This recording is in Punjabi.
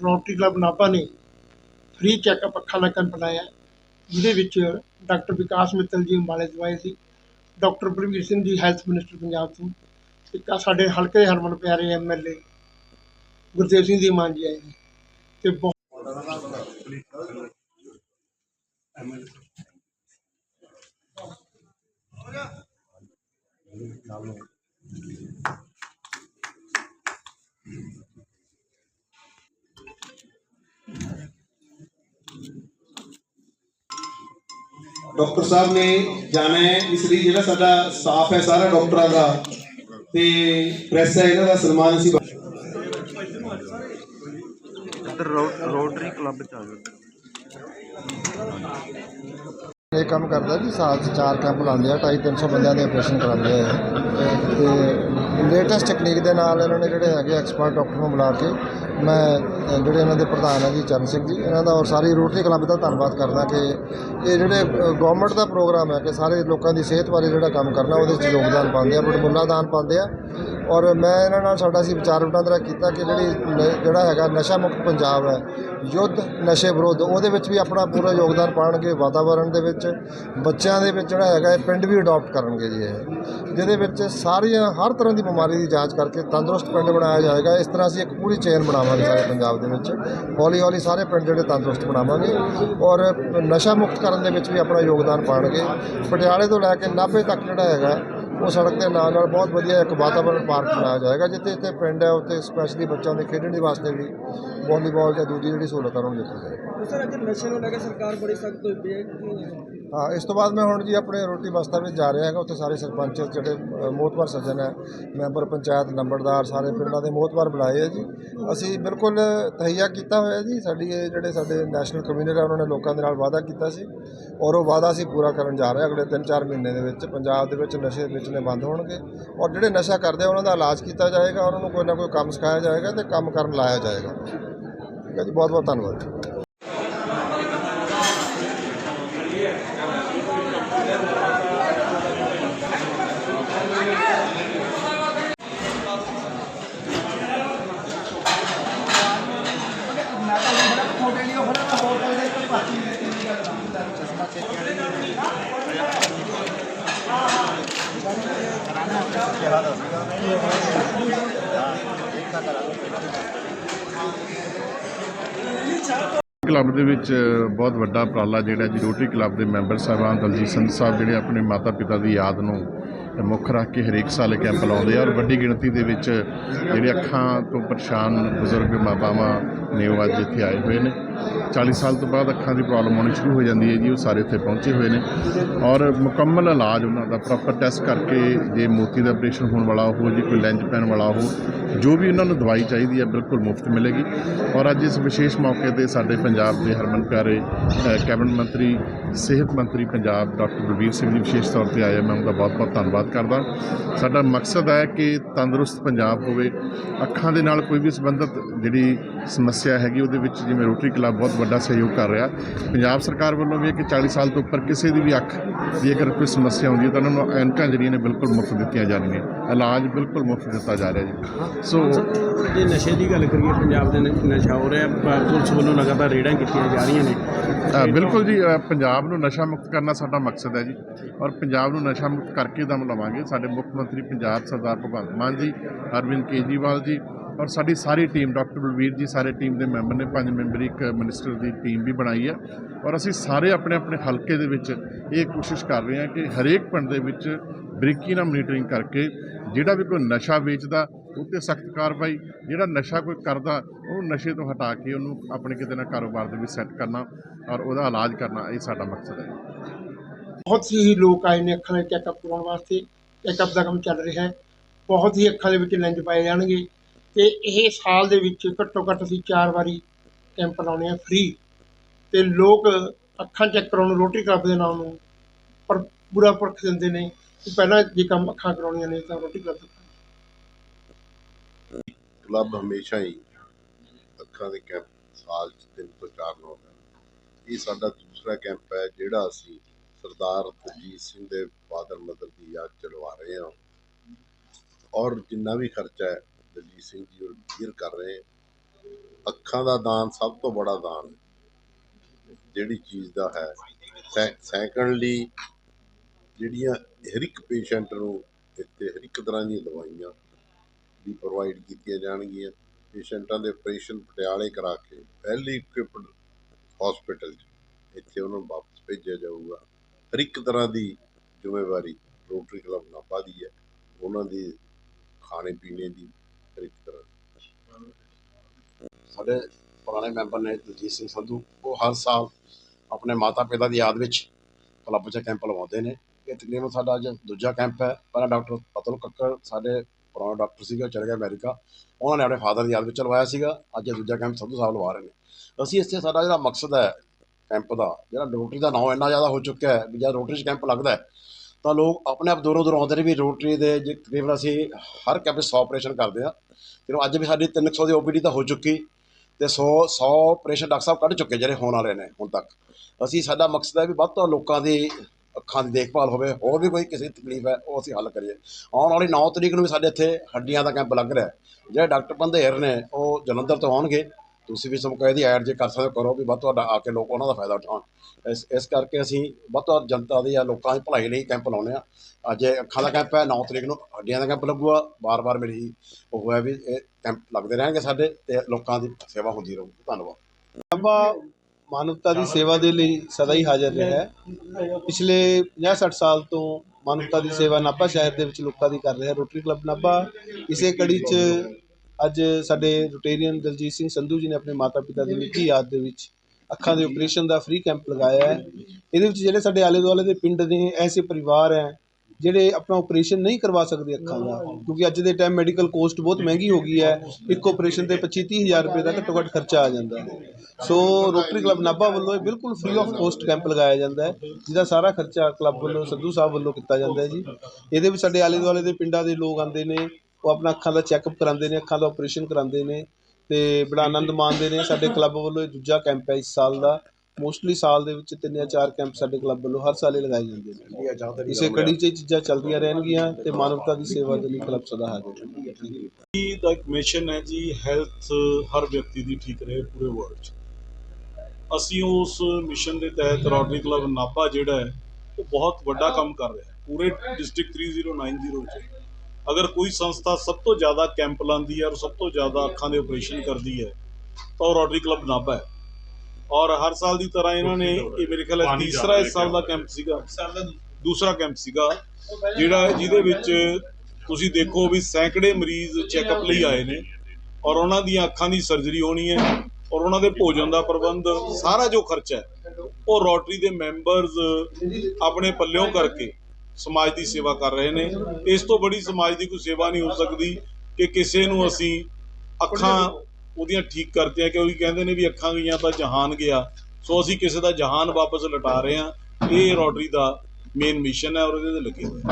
ਰੋਟਰੀ ਕਲੱਬ ਨਾਭਾ ਨੇ ਫ੍ਰੀ ਚੈੱਕਅਪ ਅੱਖਾਂ ਦਾ ਕੈਂਪ ਲਾਇਆ ਜਿਹਦੇ ਵਿੱਚ ਡਾਕਟਰ ਵਿਕਾਸ ਮਿੱਤਲ ਜੀ ਅੰਬਾਲੇ ਤੋਂ ਆਏ ਸੀ, doctor Balvir Singh ji health minister Punjab ਤੋਂ, ਇੱਕ ਸਾਡੇ ਹਲਕੇ ਦੇ ਹਰਮਨ ਪਿਆਰੇ ਐਮਐਲਏ ਗੁਰਦੇਵ ਸਿੰਘ ਜੀ ਮਾਨ ਜੀ ਆਏ ਨੇ ਤੇ ਡਾਕਟਰ ਸਾਹਿਬ ਨੇ ਜਾਣਾ ਹੈ, ਇਸ ਲਈ ਜਿਹੜਾ ਸਾਡਾ ਸਟਾਫ ਹੈ, ਸਾਰਾ ਡਾਕਟਰਾਂ ਦਾ ਤੇ ਪ੍ਰੈਸ ਹੈ, ਇਹਨਾਂ ਦਾ ਸਨਮਾਨ ਅਸੀਂ ਰੋਟਰੀ ਕਲੱਬ ਚ ਆ ਜਾਓ। ਇਹ ਕੰਮ ਕਰਦਾ ਜੀ, ਸਾਲ 'ਚ ਚਾਰ ਕੈਂਪ ਲਾਉਂਦੇ ਆ 250 ਬੰਦਿਆਂ ਦੇ ਆਪਰੇਸ਼ਨ ਕਰਾਉਂਦੇ ਆ ਤੇ ਲੇਟੈਸਟ ਟੈਕਨੀਕ ਦੇ ਨਾਲ ਇਹਨਾਂ ਨੇ ਜਿਹੜੇ ਹੈਗੇ ਐਕਸਪਰਟ ਡਾਕਟਰ ਨੂੰ ਬੁਲਾ ਕੇ ਮੈਂ ਜਿਹੜੇ ਇਹਨਾਂ ਦੇ ਪ੍ਰਧਾਨ ਹੈ ਜੀ, ਚਰਨ ਸਿੰਘ ਜੀ, ਇਹਨਾਂ ਦਾ ਔਰ ਸਾਰੀ ਰੋਟਰੀ ਕਲੱਬ ਦਾ ਧੰਨਵਾਦ ਕਰਦਾ ਕਿ ਇਹ ਜਿਹੜੇ ਗਵਰਨਮੈਂਟ ਦਾ ਪ੍ਰੋਗਰਾਮ ਹੈ ਕਿ ਸਾਰੇ ਲੋਕਾਂ ਦੀ ਸਿਹਤ ਬਾਰੇ ਜਿਹੜਾ ਕੰਮ ਕਰਨਾ, ਉਹਦੇ 'ਚ ਯੋਗਦਾਨ ਪਾਉਂਦੇ ਆ ਬੜਮੁੱਲਾ ਦਾਨ ਪਾਉਂਦੇ ਆ। ਔਰ ਮੈਂ ਇਹਨਾਂ ਨਾਲ ਸਾਡਾ ਅਸੀਂ ਵਿਚਾਰ ਵਟਾਂਦਰਾ ਕੀਤਾ ਕਿ ਜਿਹੜੀ ਨ- ਜਿਹੜਾ ਹੈਗਾ ਨਸ਼ਾ ਮੁਕਤ ਪੰਜਾਬ ਹੈ, ਯੁੱਧ, ਨਸ਼ੇ ਵਿਰੁੱਧ, ਉਹਦੇ ਵਿੱਚ ਵੀ ਆਪਣਾ ਪੂਰਾ ਯੋਗਦਾਨ ਪਾਉਣਗੇ ਵਾਤਾਵਰਣ ਦੇ ਵਿੱਚ, ਬੱਚਿਆਂ ਦੇ ਵਿੱਚ ਜਿਹੜਾ ਹੈਗਾ ਇਹ ਪਿੰਡ ਵੀ ਅਡਾਪਟ ਕਰਨਗੇ ਜੀ ਇਹ, ਜਿਹਦੇ ਵਿੱਚ ਸਾਰੀਆਂ, ਹਰ ਤਰ੍ਹਾਂ ਦੀ ਬਿਮਾਰੀ ਦੀ ਜਾਂਚ ਕਰਕੇ ਤੰਦਰੁਸਤ ਪਿੰਡ ਬਣਾਇਆ ਜਾਏਗਾ। ਇਸ ਤਰ੍ਹਾਂ ਅਸੀਂ ਇੱਕ ਪੂਰੀ ਚੇਨ ਬਣਾਵਾਂਗੇ ਸਾਰੇ ਪੰਜਾਬ ਦੇ ਵਿੱਚ, ਹੌਲੀ ਹੌਲੀ ਸਾਰੇ ਪਿੰਡ ਜਿਹੜੇ ਤੰਦਰੁਸਤ ਬਣਾਵਾਂਗੇ ਔਰ ਨਸ਼ਾ ਮੁਕਤ ਕਰਨ ਦੇ ਵਿੱਚ ਵੀ ਆਪਣਾ ਯੋਗਦਾਨ ਪਾਉਣਗੇ ਪਟਿਆਲੇ ਤੋਂ ਲੈ ਕੇ ਨਾਭੇ ਤੱਕ ਜਿਹੜਾ ਹੈਗਾ ਉਹ ਸੜਕ ਦੇ ਨਾਲ ਨਾਲ ਬਹੁਤ ਵਧੀਆ ਇੱਕ ਵਾਤਾਵਰਣ ਪਾਰਕ ਬਣਾਇਆ ਜਾਏਗਾ, ਜਿੱਥੇ ਇੱਥੇ ਪਿੰਡ ਹੈ, ਉੱਥੇ ਸਪੈਸ਼ਲੀ ਬੱਚਿਆਂ ਦੇ ਖੇਡਣ ਦੇ ਵਾਸਤੇ ਵੀ ਵਾਲੀਬਾਲ ਜਾਂ ਦੂਜੀ ਜਿਹੜੀ ਸਹੂਲਤ ਉਹਨਾਂ ਨੂੰ ਦਿੱਤੀ ਜਾਏਗੀ ਸਰ ਅੱਜ ਨਸ਼ੇ ਨੂੰ ਲੈ ਕੇ ਸਰਕਾਰ ਬੜੀ ਸਖਤ ਹੋਈ ਪਈ ਹੈ। ਹਾਂ, ਇਸ ਤੋਂ ਬਾਅਦ ਮੈਂ ਹੁਣ ਜੀ ਆਪਣੇ ਰੋਟੀ ਬਸਤਾ ਵਿੱਚ ਜਾ ਰਿਹਾ ਹੈਗਾ, ਉੱਥੇ ਸਾਰੇ ਸਰਪੰਚ ਜਿਹੜੇ ਮੋਤਵਰ ਸੱਜਣ ਹੈ, ਮੈਂਬਰ ਪੰਚਾਇਤ, ਨੰਬਰਦਾਰ ਸਾਰੇ ਪਿੰਡਾਂ ਦੇ ਮੋਹਤਵਾਰ ਬੁਲਾਏ ਹੈ ਜੀ। ਅਸੀਂ ਬਿਲਕੁਲ ਤਹਈਆ ਕੀਤਾ ਹੋਇਆ ਜੀ, ਸਾਡੀ ਇਹ ਜਿਹੜੇ ਸਾਡੇ ਨੈਸ਼ਨਲ ਕਮਿਊਨਰ ਹੈ, ਉਹਨਾਂ ਨੇ ਲੋਕਾਂ ਦੇ ਨਾਲ ਵਾਅਦਾ ਕੀਤਾ ਸੀ ਔਰ ਉਹ ਵਾਅਦਾ ਅਸੀਂ ਪੂਰਾ ਕਰਨ ਜਾ ਰਹੇ ਹਾਂ, ਅਗਲੇ 3-4 ਮਹੀਨੇ ਦੇ ਵਿੱਚ ਪੰਜਾਬ ਦੇ ਵਿੱਚ ਨਸ਼ੇ ਵੇਚਣੇ ਬੰਦ ਹੋਣਗੇ ਔਰ ਜਿਹੜੇ ਨਸ਼ਾ ਕਰਦੇ ਆ, ਉਹਨਾਂ ਦਾ ਇਲਾਜ ਕੀਤਾ ਜਾਏਗਾ ਉਹਨਾਂ ਨੂੰ ਕੋਈ ਨਾ ਕੋਈ ਕੰਮ ਸਿਖਾਇਆ ਜਾਏਗਾ ਤੇ ਕੰਮ ਕਰਨ ਲਾਇਆ ਜਾਏਗਾ। ਠੀਕ ਹੈ ਜੀ ਬਹੁਤ ਬਹੁਤ ਧੰਨਵਾਦ। ਕਲੱਬ ਦੇ ਵਿੱਚ ਬਹੁਤ ਵੱਡਾ ਉਪਰਾਲਾ ਜਿਹੜਾ ਜੀ ਰੋਟਰੀ ਕਲੱਬ ਦੇ ਮੈਂਬਰ ਸਾਹਿਬਾਨ ਦਲਜੀਤ ਸਿੰਘ ਸਾਹਿਬ ਜਿਹੜੇ ਆਪਣੇ ਮਾਤਾ ਪਿਤਾ ਦੀ ਯਾਦ ਨੂੰ ਮੁੱਖ ਰੱਖ ਕੇ ਹਰੇਕ ਸਾਲ ਇਹ ਕੈਂਪ ਲਾਉਂਦੇ ਆ ਔਰ ਵੱਡੀ ਗਿਣਤੀ ਦੇ ਵਿੱਚ ਜਿਹੜੇ ਅੱਖਾਂ ਤੋਂ ਪਰੇਸ਼ਾਨ ਬਜ਼ੁਰਗ ਮਾਪਾਵਾਂ ਨੇ ਉਹ ਅੱਜ ਇੱਥੇ ਆਏ ਹੋਏ ਨੇ। 40 ਸਾਲ ਤੋਂ ਬਾਅਦ ਅੱਖਾਂ ਦੀ ਪ੍ਰੋਬਲਮ ਆਉਣੀ ਸ਼ੁਰੂ ਹੋ ਜਾਂਦੀ ਹੈ ਜੀ, ਉਹ ਸਾਰੇ ਇੱਥੇ ਪਹੁੰਚੇ ਹੋਏ ਨੇ। ਔਰ ਮੁਕੰਮਲ ਇਲਾਜ ਉਹਨਾਂ ਦਾ ਪ੍ਰੋਪਰ ਟੈਸਟ ਕਰਕੇ ਜੇ ਮੋਤੀ ਦਾ ਆਪਰੇਸ਼ਨ ਹੋਣ ਵਾਲਾ ਹੋ, ਜੇ ਕੋਈ ਲੈਂਜ ਪੈਣ ਵਾਲਾ ਹੋ, ਜੋ ਵੀ ਉਹਨਾਂ ਨੂੰ ਦਵਾਈ ਚਾਹੀਦੀ ਹੈ, ਬਿਲਕੁਲ ਮੁਫਤ ਮਿਲੇਗੀ। ਔਰ ਅੱਜ ਇਸ ਵਿਸ਼ੇਸ਼ ਮੌਕੇ ਤੇ ਸਾਡੇ ਪੰਜਾਬ ਦੇ ਹਰਮਨ ਪਿਆਰੇ ਕੈਬਨਿਟ ਮੰਤਰੀ, ਸਿਹਤ ਮੰਤਰੀ ਪੰਜਾਬ ਡਾਕਟਰ ਬਲਬੀਰ ਸਿੰਘ ਜੀ ਵਿਸ਼ੇਸ਼ ਤੌਰ ਤੇ ਆਏ ਮੈਂ ਉਹਦਾ ਬਹੁਤ ਬਹੁਤ ਧੰਨਵਾਦ ਕਰਦਾ। ਸਾਡਾ ਮਕਸਦ ਹੈ ਕਿ ਤੰਦਰੁਸਤ ਪੰਜਾਬ ਹੋਵੇ। ਅੱਖਾਂ ਦੇ ਨਾਲ ਕੋਈ ਵੀ ਸੰਬੰਧਿਤ ਜਿਹੜੀ ਸਮੱਸਿਆ ਹੈਗੀ ਉਹਦੇ ਵਿੱਚ ਜਿਵੇਂ ਰੋਟਰੀ ਕਲੱਬ ਬਹੁਤ ਵੱਡਾ ਸਹਿਯੋਗ ਕਰ ਰਿਹਾ। ਪੰਜਾਬ ਸਰਕਾਰ ਵੱਲੋਂ ਵੀ ਕਿ 40 ਸਾਲ ਤੋਂ ਉੱਪਰ ਕਿਸੇ ਦੀ ਵੀ ਅੱਖ ਦੀ ਅਗਰ ਕੋਈ ਸਮੱਸਿਆ ਹੁੰਦੀ ਹੈ ਤਾਂ ਉਹਨਾਂ ਨੂੰ ਐਨਕਾਂ ਜਿਹੜੀਆਂ ਨੇ ਬਿਲਕੁਲ ਮੁਫਤ ਦਿੱਤੀਆਂ ਜਾਣਗੀਆਂ ਇਲਾਜ ਬਿਲਕੁਲ ਮੁਫਤ ਦਿੱਤਾ ਜਾ ਰਿਹਾ ਜੀ। ਸੋ ਜੇ ਨਸ਼ੇ ਦੀ ਗੱਲ ਕਰੀਏ ਪੰਜਾਬ ਦੇ ਨਸ਼ਾ ਹੋ ਰਿਹਾ ਪੁਲਿਸ ਵੱਲੋਂ ਲਗਾਤਾਰ ਰੇਡਾਂ ਕੀਤੀਆਂ ਜਾ ਰਹੀਆਂ ਨੇ। ਬਿਲਕੁਲ ਜੀ ਪੰਜਾਬ ਨੂੰ ਨਸ਼ਾ ਮੁਕਤ ਕਰਨਾ ਸਾਡਾ ਮਕਸਦ ਹੈ ਜੀ। ਔਰ ਪੰਜਾਬ ਨੂੰ ਨਸ਼ਾ ਮੁਕਤ ਕਰਕੇ ਦਮ ਲਵਾਂਗੇ। ਸਾਡੇ ਮੁੱਖ ਮੰਤਰੀ ਪੰਜਾਬ ਸਰਦਾਰ ਭਗਵੰਤ ਮਾਨ ਜੀ ਅਰਵਿੰਦ ਕੇਜਰੀਵਾਲ ਜੀ ਔਰ ਸਾਡੀ ਸਾਰੀ ਟੀਮ, ਡਾਕਟਰ ਬਲਵੀਰ ਜੀ ਸਾਰੇ ਟੀਮ ਦੇ ਮੈਂਬਰ ਨੇ, ਪੰਜ ਮੈਂਬਰੀ, ਇੱਕ ਮਿਨਿਸਟਰ ਦੀ ਟੀਮ ਵੀ ਬਣਾਈ ਹੈ ਔਰ ਅਸੀਂ ਸਾਰੇ ਆਪਣੇ ਆਪਣੇ ਹਲਕੇ ਦੇ ਵਿੱਚ ਇਹ ਕੋਸ਼ਿਸ਼ ਕਰ ਰਹੇ ਹਾਂ ਕਿ ਹਰੇਕ ਪਿੰਡ ਦੇ ਵਿੱਚ ਬਰੀਕੀ ਨਾਲ ਮੋਨੀਟਰਿੰਗ ਕਰਕੇ ਜਿਹੜਾ ਵੀ ਕੋਈ ਨਸ਼ਾ ਵੇਚਦਾ, ਉਹ 'ਤੇ ਸਖਤ ਕਾਰਵਾਈ, ਜਿਹੜਾ ਨਸ਼ਾ ਕੋਈ ਕਰਦਾ ਉਹਨੂੰ ਨਸ਼ੇ ਤੋਂ ਹਟਾ ਕੇ ਉਹਨੂੰ ਆਪਣੇ ਕਿਤੇ ਨਾ ਕਾਰੋਬਾਰ ਦੇ ਵਿੱਚ ਸੈੱਟ ਕਰਨਾ ਔਰ ਉਹਦਾ ਇਲਾਜ ਕਰਨਾ, ਇਹ ਸਾਡਾ ਮਕਸਦ ਹੈ। ਬਹੁਤ ਹੀ ਲੋਕ ਆਏ ਨੇ ਅੱਖਾਂ ਦੇ ਚੈੱਕਅਪ ਕਰਵਾਉਣ ਵਾਸਤੇ। ਚੈੱਕਅਪ ਦਾ ਕੰਮ ਚੱਲ ਰਿਹਾ ਹੈ। ਬਹੁਤ ਹੀ ਅੱਖਾਂ ਦੇ ਵਿੱਚ ਲੈਂਜ ਪਾਏ ਜਾਣਗੇ। ਤੇ ਇਹ ਸਾਲ ਦੇ ਵਿੱਚ ਘੱਟੋ ਘੱਟ ਅਸੀਂ ਚਾਰ ਵਾਰੀ ਕੈਂਪ ਲਾਉਣੇ ਆ ਫ੍ਰੀ ਤੇ ਲੋਕ ਅੱਖਾਂ ਚੈੱਕ ਕਰਾਉਣ ਨੂੰ ਰੋਟਰੀ ਕਲੱਬ ਦੇ ਨਾਮ ਨੂੰ ਪਰ ਪੂਰਾ ਪਰਖ ਦਿੰਦੇ ਨੇ ਕਿ ਪਹਿਲਾਂ ਜੇ ਕੰਮ ਅੱਖਾਂ ਕਰਾਉਣੀਆਂ ਨੇ ਤਾਂ ਰੋਟਰੀ ਕਲੱਬ ਤੋਂ ਕਲੱਬ ਹਮੇਸ਼ਾ ਹੀ ਅੱਖਾਂ ਦੇ ਕੈਂਪ ਸਾਲ 'ਚ ਤਿੰਨ ਤੋਂ ਚਾਰ ਲਾਉਂਦਾ ਇਹ ਸਾਡਾ ਦੂਸਰਾ ਕੈਂਪ ਹੈ ਜਿਹੜਾ ਅਸੀਂ ਸਰਦਾਰ ਦਲਜੀਤ ਸਿੰਘ ਦੇ ਫਾਦਰ ਮਦਰ ਦੀ ਯਾਦ ਚਲਵਾ ਰਹੇ ਹਾਂ। ਔਰ ਜਿੰਨਾ ਵੀ ਖਰਚਾ ਹੈ ਦਲਜੀਤ ਸਿੰਘ ਜੀ ਔਰ ਡੀਅਰ ਕਰ ਰਹੇ ਅੱਖਾਂ ਦਾ ਦਾਨ ਸਭ ਤੋਂ ਬੜਾ ਦਾਨ ਜਿਹੜੀ ਚੀਜ਼ ਦਾ ਹੈ ਸੈਕੰਡਲੀ ਜਿਹੜੀਆਂ ਹਰ ਇੱਕ ਪੇਸ਼ੈਂਟ ਨੂੰ ਇੱਥੇ ਹਰ ਇੱਕ ਤਰ੍ਹਾਂ ਦੀਆਂ ਦਵਾਈਆਂ ਵੀ ਪ੍ਰੋਵਾਈਡ ਕੀਤੀਆਂ ਜਾਣਗੀਆਂ। ਪੇਸ਼ੈਂਟਾਂ ਦੇ ਆਪਰੇਸ਼ਨ ਪਟਿਆਲੇ ਕਰਾ ਕੇ ਪਹਿਲੀ ਇਕਵਿਪਡ ਹਸਪੀਟਲ 'ਚ ਇੱਥੇ ਉਹਨਾਂ ਨੂੰ ਵਾਪਸ ਭੇਜਿਆ ਜਾਊਗਾ। ਹਰ ਇੱਕ ਤਰ੍ਹਾਂ ਦੀ ਜ਼ਿੰਮੇਵਾਰੀ ਰੋਟਰੀ ਕਲੱਬ ਨਾਭਾ ਦੀ ਹੈ। ਉਹਨਾਂ ਦੀ ਖਾਣੇ ਪੀਣੇ ਦੀ ਹਰ ਇੱਕ ਤਰ੍ਹਾਂ ਸਾਡੇ ਪੁਰਾਣੇ ਮੈਂਬਰ ਨੇ ਦਲਜੀਤ ਸਿੰਘ ਸੰਧੂ, ਉਹ ਹਰ ਸਾਲ ਆਪਣੇ ਮਾਤਾ ਪਿਤਾ ਦੀ ਯਾਦ ਵਿੱਚ ਕਲੱਬ 'ਚ ਕੈਂਪ ਲਵਾਉਂਦੇ ਨੇ। ਇਹ ਤਕਰੀਬਨ ਸਾਡਾ ਅੱਜ ਦੂਜਾ ਕੈਂਪ ਹੈ। ਪਹਿਲਾਂ ਡਾਕਟਰ ਅਤੁਲ ਕੱਕੜ, ਸਾਡੇ ਪੁਰਾਣੇ ਡਾਕਟਰ ਸੀਗਾ ਉਹ ਚਲੇ ਗਿਆ ਅਮਰੀਕਾ। ਉਹਨਾਂ ਨੇ ਆਪਣੇ ਫਾਦਰ ਦੀ ਯਾਦ ਵਿੱਚ ਲਵਾਇਆ ਸੀਗਾ। ਅੱਜ ਇਹ ਦੂਜਾ ਕੈਂਪ ਸੰਧੂ ਸਾਹਿਬ ਲਵਾ ਰਹੇ ਨੇ। ਅਸੀਂ ਇੱਥੇ ਸਾਡਾ ਜਿਹੜਾ ਮਕਸਦ ਹੈ ਕੈਂਪ ਦਾ, ਜਿਹੜਾ ਰੋਟਰੀ ਦਾ ਨਾਮ ਇੰਨਾ ਜ਼ਿਆਦਾ ਹੋ ਚੁੱਕਿਆ ਹੈ ਵੀ ਜਦ ਰੋਟਰੀ 'ਚ ਕੈਂਪ ਲੱਗਦਾ ਹੈ ਤਾਂ ਲੋਕ ਆਪਣੇ ਆਪ ਦੂਰੋਂ ਦੂਰੋਂ ਆਉਂਦੇ ਨੇ ਵੀ ਰੋਟਰੀ ਦੇ ਜੇ ਤਕਰੀਬਨ ਅਸੀਂ ਹਰ ਕੈਂਪ 'ਚ 100 ਆਪਰੇਸ਼ਨ ਕਰਦੇ ਹਾਂ। ਤੇ ਅੱਜ ਵੀ ਸਾਡੀ 300 ਦੀ ਓਪੀਡੀ ਤਾਂ ਹੋ ਚੁੱਕੀ ਤੇ 100 100 ਆਪਰੇਸ਼ਨ ਡਾਕਟਰ ਸਾਹਿਬ ਕੱਢ ਚੁੱਕੇ ਜਿਹੜੇ ਹੋਣ ਵਾਲੇ ਨੇ ਹੁਣ ਤੱਕ। ਅਸੀਂ ਸਾਡਾ ਮਕਸਦ ਹੈ ਵੀ ਵੱਧ ਤੋਂ ਲੋਕਾਂ ਦੀ ਅੱਖਾਂ ਦੀ ਦੇਖਭਾਲ ਹੋਵੇ, ਹੋਰ ਵੀ ਕੋਈ ਕਿਸੇ ਦੀ ਤਕਲੀਫ ਹੈ, ਉਹ ਅਸੀਂ ਹੱਲ ਕਰੀਏ। ਆਉਣ ਵਾਲੀ 9 ਤਰੀਕ ਨੂੰ ਵੀ ਸਾਡੇ ਇੱਥੇ ਹੱਡੀਆਂ ਦਾ ਕੈਂਪ ਲੱਗ ਰਿਹਾ ਜਿਹੜੇ ਡਾਕਟਰ ਬੰਦੇਰ ਨੇ, ਉਹ ਜਲੰਧਰ ਤੋਂ ਆਉਣਗੇ। ਤੁਸੀਂ ਵੀ ਸਭ ਕੋਈ ਦੀ ਐਡ ਜੇ ਕਰ ਸਕਦੇ ਹੋ, ਕਰੋ ਵੀ ਵੱਧ ਤੋਂ ਆ ਕੇ ਲੋਕ ਉਹਨਾਂ ਦਾ ਫਾਇਦਾ ਉਠਾਉਣ। ਇਸ ਇਸ ਕਰਕੇ ਅਸੀਂ ਵੱਧ ਤੋਂ ਵੱਧ ਜਨਤਾ ਦੀ ਜਾਂ ਲੋਕਾਂ ਦੀ ਭਲਾਈ ਲਈ ਕੈਂਪ ਲਾਉਂਦੇ ਆ ਅੱਜ ਇਹ ਅੱਖਾਂ ਦਾ ਕੈਂਪ ਹੈ 9 ਤਰੀਕ ਨੂੰ ਹੱਡੀਆਂ ਦਾ ਕੈਂਪ ਲੱਗੂਗਾ। ਬਾਰ-ਬਾਰ ਮੇਰੀ ਉਹ ਹੈ ਵੀ ਇਹ ਕੈਂਪ ਲੱਗਦੇ ਰਹਿਣਗੇ ਸਾਡੇ ਤੇ ਲੋਕਾਂ ਦੀ ਸੇਵਾ ਹੁੰਦੀ ਰਹੂਗੀ ਧੰਨਵਾਦ। ਨਾਭਾ ਮਾਨਵਤਾ ਦੀ ਸੇਵਾ ਦੇ ਲਈ ਸਦਾ ਹੀ ਹਾਜ਼ਰ ਰਿਹਾ ਹੈ। ਪਿਛਲੇ 50-60 ਸਾਲ ਤੋਂ ਮਾਨਵਤਾ ਦੀ ਸੇਵਾ ਨਾਭਾ ਸ਼ਹਿਰ ਦੇ ਵਿੱਚ ਲੋਕਾਂ ਦੀ ਕਰ ਰਿਹਾ ਰੋਟਰੀ ਕਲੱਬ ਨਾਭਾ। ਇਸੇ ਕੜੀ 'ਚ ਅੱਜ ਸਾਡੇ ਰੋਟੇਰੀਅਨ ਦਲਜੀਤ ਸਿੰਘ ਸੰਧੂ ਜੀ ਨੇ ਆਪਣੇ ਮਾਤਾ ਪਿਤਾ ਦੀ ਨਿੱਜੀ ਯਾਦ ਦੇ ਵਿੱਚ ਅੱਖਾਂ ਦੇ ਆਪਰੇਸ਼ਨ ਦਾ ਫ੍ਰੀ ਕੈਂਪ ਲਗਾਇਆ ਹੈ। ਇਹਦੇ ਵਿੱਚ ਜਿਹੜੇ ਸਾਡੇ ਆਲੇ ਦੁਆਲੇ ਦੇ ਪਿੰਡ ਦੇ ਐਸੇ ਪਰਿਵਾਰ ਹੈ, ਜਿਹੜੇ ਆਪਣਾ ਆਪਰੇਸ਼ਨ ਨਹੀਂ ਕਰਵਾ ਸਕਦੇ ਅੱਖਾਂ ਦਾ, ਕਿਉਂਕਿ ਅੱਜ ਦੇ ਟਾਈਮ ਮੈਡੀਕਲ ਕੋਸਟ ਬਹੁਤ ਮਹਿੰਗੀ ਹੋ ਗਈ ਹੈ। ਇੱਕ ਆਪਰੇਸ਼ਨ ਤੇ 25 30 ਹਜ਼ਾਰ ਰੁਪਏ ਦਾ ਘੱਟੋ ਘੱਟ ਖਰਚਾ ਆ ਜਾਂਦਾ ਹੈ। ਸੋ ਰੋਟਰੀ ਕਲੱਬ ਨਾਭਾ ਵੱਲੋਂ ਇਹ ਬਿਲਕੁਲ ਫ੍ਰੀ ਆਫ ਕੋਸਟ ਕੈਂਪ ਲਗਾਇਆ ਜਾਂਦਾ ਹੈ, ਜਿਹਦਾ ਸਾਰਾ ਖਰਚਾ ਕਲੱਬ ਵੱਲੋਂ, ਸੰਧੂ ਸਾਹਿਬ ਵੱਲੋਂ ਕੀਤਾ ਜਾਂਦਾ ਹੈ ਜੀ। ਇਹਦੇ ਵਿੱਚ ਸਾਡੇ ਆਲੇ ਦੁਆਲੇ ਦੇ ਪਿੰਡਾਂ ਦੇ ਲੋਕ ਆਉਂਦੇ ਨੇ ਉਹ ਆਪਣਾ ਅੱਖਾਂ ਦਾ ਚੈੱਕਅਪ ਕਰਾਉਂਦੇ ਨੇ ਅੱਖਾਂ ਦਾ ਆਪਰੇਸ਼ਨ ਕਰਾਉਂਦੇ ਨੇ ਤੇ ਬੜਾ ਆਨੰਦ ਮਾਣਦੇ ਨੇ। ਸਾਡੇ ਕਲੱਬ ਵੱਲੋਂ ਇਹ ਦੂਜਾ ਕੈਂਪ ਹੈ ਇਸ ਸਾਲ ਦਾ। ਮੋਸਟਲੀ ਸਾਲ ਦੇ ਵਿੱਚ ਤਿੰਨ ਜਾਂ ਚਾਰ ਕੈਂਪ ਸਾਡੇ ਕਲੱਬ ਵੱਲੋਂ ਹਰ ਸਾਲ ਹੀ ਲਗਾਏ ਜਾਂਦੇ ਨੇ। ਇਸੇ ਕੜੀ 'ਚ ਇਹ ਚੀਜ਼ਾਂ ਚੱਲਦੀਆਂ ਰਹਿਣਗੀਆਂ ਤੇ ਮਾਨਵਤਾ ਦੀ ਸੇਵਾ ਦੇ ਲਈ ਕਲੱਬ ਸਦਾ ਹਾਜ਼ਰ ਹੈ। ਦਾ ਇੱਕ ਮਿਸ਼ਨ ਹੈ ਜੀ? ਹੈਲਥ ਹਰ ਵਿਅਕਤੀ ਦੀ ਠੀਕ ਰਹੇ ਪੂਰੇ ਵਰਲਡ 'ਚ। ਅਸੀਂ ਉਸ ਮਿਸ਼ਨ ਦੇ ਤਹਿਤ ਰੋਟਰੀ ਕਲੱਬ ਨਾਭਾ ਜਿਹੜਾ ਹੈ ਉਹ ਬਹੁਤ ਵੱਡਾ ਕੰਮ ਕਰ ਰਿਹਾ ਹੈ। ਪੂਰੇ ਡਿਸਟ੍ਰਿਕਟ 3090 'ਚ। ਅਗਰ ਕੋਈ ਸੰਸਥਾ ਸਭ ਤੋਂ ਜ਼ਿਆਦਾ ਕੈਂਪ ਲਾਉਂਦੀ ਹੈ ਔਰ ਸਭ ਤੋਂ ਜ਼ਿਆਦਾ ਅੱਖਾਂ ਦੇ ਆਪਰੇਸ਼ਨ ਕਰਦੀ ਹੈ ਤਾਂ ਉਹ ਰੋਟਰੀ ਕਲੱਬ ਨਾਭਾ ਹੈ। ਔਰ ਹਰ ਸਾਲ ਦੀ ਤਰ੍ਹਾਂ ਇਹਨਾਂ ਨੇ ਇਹ ਮੇਰੇ ਖਿਆਲ ਹੈ ਤੀਸਰਾ ਇਸ ਸਾਲ ਦਾ ਕੈਂਪ ਸੀਗਾ। ਦੂਸਰਾ ਕੈਂਪ ਸੀਗਾ ਜਿਹੜਾ ਜਿਹਦੇ ਵਿੱਚ ਤੁਸੀਂ ਦੇਖੋ ਵੀ ਸੈਂਕੜੇ ਮਰੀਜ਼ ਚੈੱਕਅਪ ਲਈ ਆਏ ਨੇ ਔਰ ਉਹਨਾਂ ਦੀਆਂ ਅੱਖਾਂ ਦੀ ਸਰਜਰੀ ਹੋਣੀ ਹੈ ਔਰ ਉਹਨਾਂ ਦੇ ਭੋਜਨ ਦਾ ਪ੍ਰਬੰਧ ਸਾਰਾ ਜੋ ਖਰਚਾ ਹੈ ਉਹ ਰੋਟਰੀ ਦੇ ਮੈਂਬਰਸ ਆਪਣੇ ਪੱਲਿਓਂ ਕਰਕੇ ਸਮਾਜ ਦੀ ਸੇਵਾ ਕਰ ਰਹੇ ਨੇ। ਇਸ ਤੋਂ ਬੜੀ ਸਮਾਜ ਦੀ ਕੋਈ ਸੇਵਾ ਨਹੀਂ ਹੋ ਸਕਦੀ ਕਿ ਕਿਸੇ ਨੂੰ ਅਸੀਂ ਅੱਖਾਂ ਉਹਦੀਆਂ ਠੀਕ ਕਰਦੇ ਆ ਕਿਉਂਕਿ ਕਹਿੰਦੇ ਨੇ ਵੀ ਅੱਖਾਂ ਗਈਆਂ ਤਾਂ ਜਹਾਨ ਗਿਆ। ਸੋ ਅਸੀਂ ਕਿਸੇ ਦਾ ਜਹਾਨ ਵਾਪਸ ਲਟਾ ਰਹੇ ਹਾਂ। ਇਹ ਰੋਟਰੀ ਦਾ ਮੇਨ ਮਿਸ਼ਨ ਹੈ ਔਰ ਇਹਦੇ ਤੇ ਲੱਗੇ ਹੋਏ